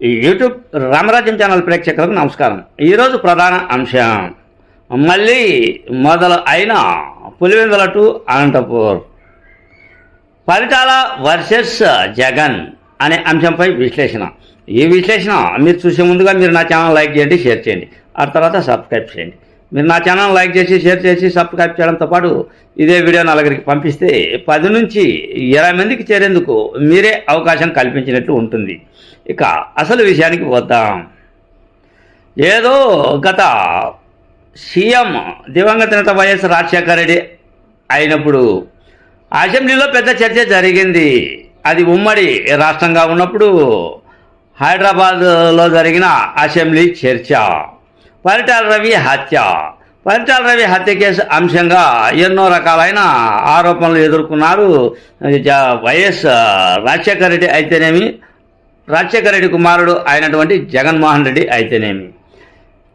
YouTube రామరాజ్యం channel ప్రేక్షకులకు నమస్కారం. ఈరోజు ప్రధాన అంశం మళ్ళీ మొదలు అయిన పులివెందుల టు అనంతపూర్. పరిటాల వర్సెస్ జగన్ అనే అంశంపై విశ్లేషణ. ఈ విశ్లేషణ మీరు చూసే ముందుగా మీరు నా ఛానల్ లైక్ చేయండి షేర్ చేయండి ఆ తర్వాత సబ్స్క్రైబ్ చేయండి. మీరు నా ఛానల్ లైక్ చేసి షేర్ చేసి సబ్స్క్రైబ్ చేయడంతో పాటు ఇదే వీడియో నలుగురికి పంపిస్తే పది నుంచి ఇరవై మందికి చేరేందుకు మీరే అవకాశం కల్పించినట్లు ఉంటుంది. ఇక అసలు విషయానికి వద్దాం ఏదో గత సీఎం దివంగత నేత వైఎస్ రాజశేఖర రెడ్డి అయినప్పుడు అసెంబ్లీలో పెద్ద చర్చ జరిగింది. అది ఉమ్మడి రాష్ట్రంగా ఉన్నప్పుడు హైదరాబాద్లో జరిగిన అసెంబ్లీ చర్చ. పరిటాల రవి హత్య. పరిటాల రవి హత్య కేసు అంశంగా ఎన్నో రకాలైన ఆరోపణలు ఎదుర్కొన్నారు. జ- వైఎస్ రాజశేఖర రెడ్డి అయితేనేమి? రాజశేఖర రెడ్డి కుమారుడు అయినటువంటి జగన్మోహన్ రెడ్డి అయితేనేమి?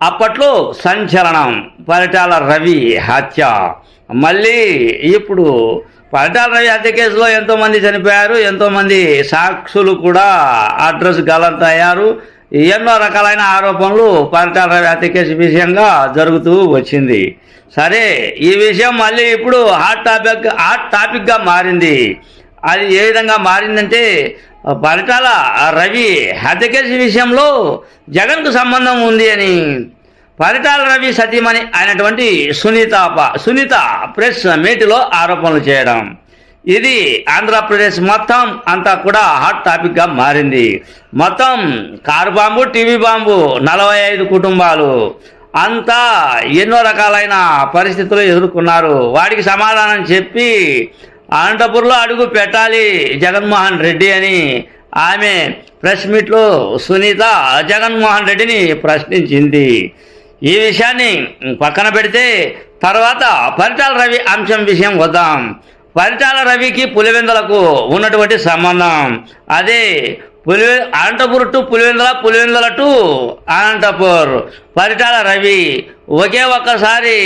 అప్పట్లో సంచలనం పరిటాల రవి హత్య. మళ్ళీ ఇప్పుడు పరిటాల రవి హత్య కేసులో ఎంతోమంది చనిపోయారు ఎంతోమంది సాక్షులు కూడా అడ్రస్ గలంతయ్యారు. ఎన్నో రకాలైన ఆరోపణలు పరిటాల రవి కేసు విషయంగా జరుగుతూ వచ్చింది. సరే ఈ విషయం మళ్ళీ ఇప్పుడు హాట్ టాపిక్ హాట్ టాపిక్గా మారింది. అది ఏ విధంగా మారిందంటే పరిటాల రవి హత్య కేసు విషయంలో జగన్కు సంబంధం ఉంది అని పరిటాల రవి సతీమణి అయినటువంటి సునీత ప- సునీత ప్రెస్ మీటిలో ఆరోపణలు చేయడం. ఇది ఆంధ్రప్రదేశ్ మొత్తం అంతా కూడా హాట్ టాపిక్గా మారింది. మొత్తం కారు బాంబు టీవీ బాంబు నలభై ఐదు కుటుంబాలు అంతా ఎన్నో రకాలైన పరిస్థితులు ఎదుర్కొన్నారు. వాడికి సమాధానం చెప్పి అనంతపూర్లో అడుగు పెట్టాలి జగన్మోహన్ రెడ్డి అని ఆమె ప్రెస్ మీట్లో సునీత జగన్మోహన్ రెడ్డిని ప్రశ్నించింది. ఈ విషయాన్ని పక్కన పెడితే తర్వాత పరిటాల రవి అంశం విషయం వద్దాం. పరిటాల రవికి పులివెందులకు ఉన్నటువంటి సంబంధం. అదే పులివె అనంతపూర్ టు పులివెందుల పులివెందుల టు అనంతపూర్. పరిటాల రవి ఒకే ఒక్కసారి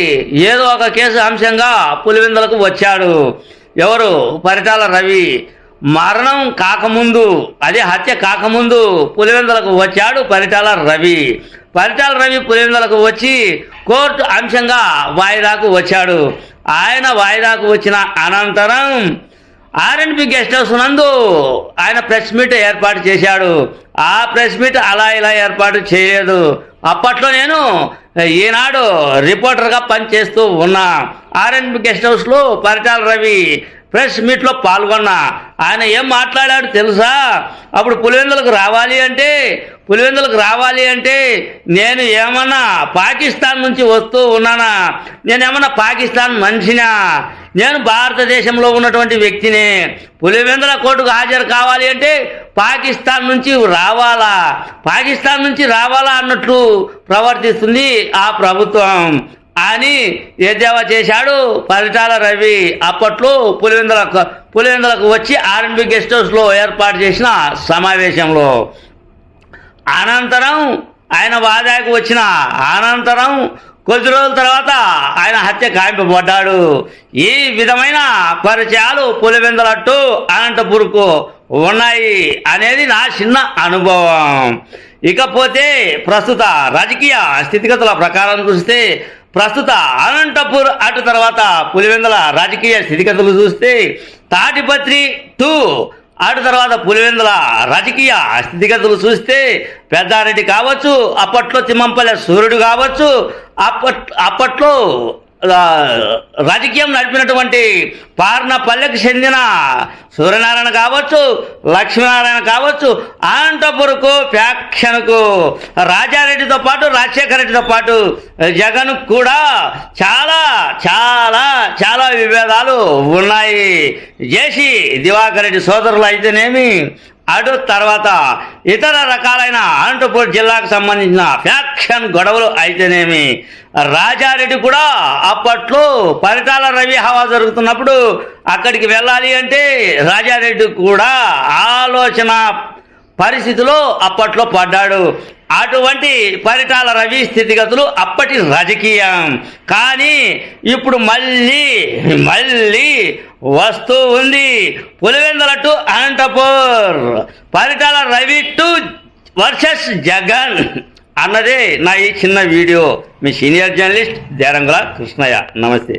ఏదో ఒక కేసు అంశంగా పులివెందులకు వచ్చాడు. ఎవరు? పరిటాల రవి. మరణం కాకముందు అదే హత్య కాకముందు పులివెందులకు వచ్చాడు పరిటాల రవి. పరిటాల రవి పులివెందులకు వచ్చి కోర్టు అంశంగా వాయిదాకు వచ్చాడు. ఆయన వాయిదాకు వచ్చిన అనంతరం ఆర్ఎన్బి గెస్ట్ హౌస్ నందు ఆయన ప్రెస్ మీట్ ఏర్పాటు చేశాడు. ఆ ప్రెస్ మీట్ అలా ఇలా ఏర్పాటు చేయలేదు. అప్పట్లో నేను ఈనాడు రిపోర్టర్గా పనిచేస్తూ ఉన్నా. ఆర్ఎన్బి గెస్ట్ హౌస్లో పరిటాల రవి ప్రెస్ మీట్లో పాల్గొన్నా. ఆయన ఏం మాట్లాడాడు తెలుసా? అప్పుడు పులివెందులకు రావాలి అంటే పులివెందులకు రావాలి అంటే నేను ఏమన్నా పాకిస్తాన్ నుంచి వస్తూ ఉన్నానా? నేనేమన్నా పాకిస్తాన్ మనిషినా? నేను భారతదేశంలో ఉన్నటువంటి వ్యక్తిని. పులివెందుల కోర్టుకు హాజరు కావాలి అంటే పాకిస్తాన్ నుంచి రావాలా? పాకిస్తాన్ నుంచి రావాలా అన్నట్లు ప్రవర్తిస్తుంది ఆ ప్రభుత్వం. అని ఎద్దేవా చేశాడు? పరిటాల రవి. అప్పట్లో పులివెందుల పులివెందులకు వచ్చి ఆర్ఎన్బి గెస్ట్ హౌస్లో ఏర్పాటు చేసిన సమావేశంలో. అనంతరం ఆయన వాదాకు వచ్చిన అనంతరం కొద్ది రోజుల తర్వాత ఆయన హత్య కాయింపబడ్డాడు ఈ విధమైన పరిచయాలు పులివెందులట్టు అనంతపూర్కు ఉన్నాయి అనేది నా చిన్న అనుభవం. ఇకపోతే ప్రస్తుత రాజకీయ స్థితిగతుల ప్రకారం చూస్తే ప్రస్తుత అనంతపూర్ అటు తర్వాత పులివెందుల రాజకీయ స్థితిగతులు చూస్తే తాటిపత్రి టూ అటు తర్వాత పులివెందుల రాజకీయ స్థితిగతులు చూస్తే పెద్దారెడ్డి కావచ్చు అప్పట్లో తిమ్మంపల్లె సూర్యుడు కావచ్చు అప్పట్ అప్పట్లో రాజకీయం నడిపినటువంటి పార్నపల్లెకి చెందిన సూర్యనారాయణ కావచ్చు లక్ష్మీనారాయణ కావచ్చు అనంతపురకు ఫ్యాక్షన్కు రాజారెడ్డితో పాటు రాజశేఖర రెడ్డితో పాటు జగన్ కూడా చాలా చాలా చాలా విభేదాలు ఉన్నాయి. జేసి దివాకర్ రెడ్డి సోదరులు అయితేనేమి అటు తర్వాత ఇతర రకాలైన అనంతపూర్ జిల్లాకు సంబంధించిన ఫ్యాక్షన్ గొడవలు అయితేనేమి రాజారెడ్డి కూడా అప్పట్లో పరిటాల రవి హవా జరుగుతున్నప్పుడు అక్కడికి వెళ్ళాలి అంటే రాజారెడ్డి కూడా ఆలోచన పరిస్థితిలో అప్పట్లో పడ్డాడు. అటువంటి పరిటాల రవి స్థితిగతులు అప్పటి రాజకీయం. కానీ ఇప్పుడు మళ్ళీ మళ్ళీ వస్తూ ఉంది. Pulivendula to Anantapur. Paritala Ravi to versus Jagan అన్నదే నా ఈ చిన్న వీడియో. మీ సీనియర్ జర్నలిస్ట్ దేరంగుల కృష్ణయ్య. నమస్తే.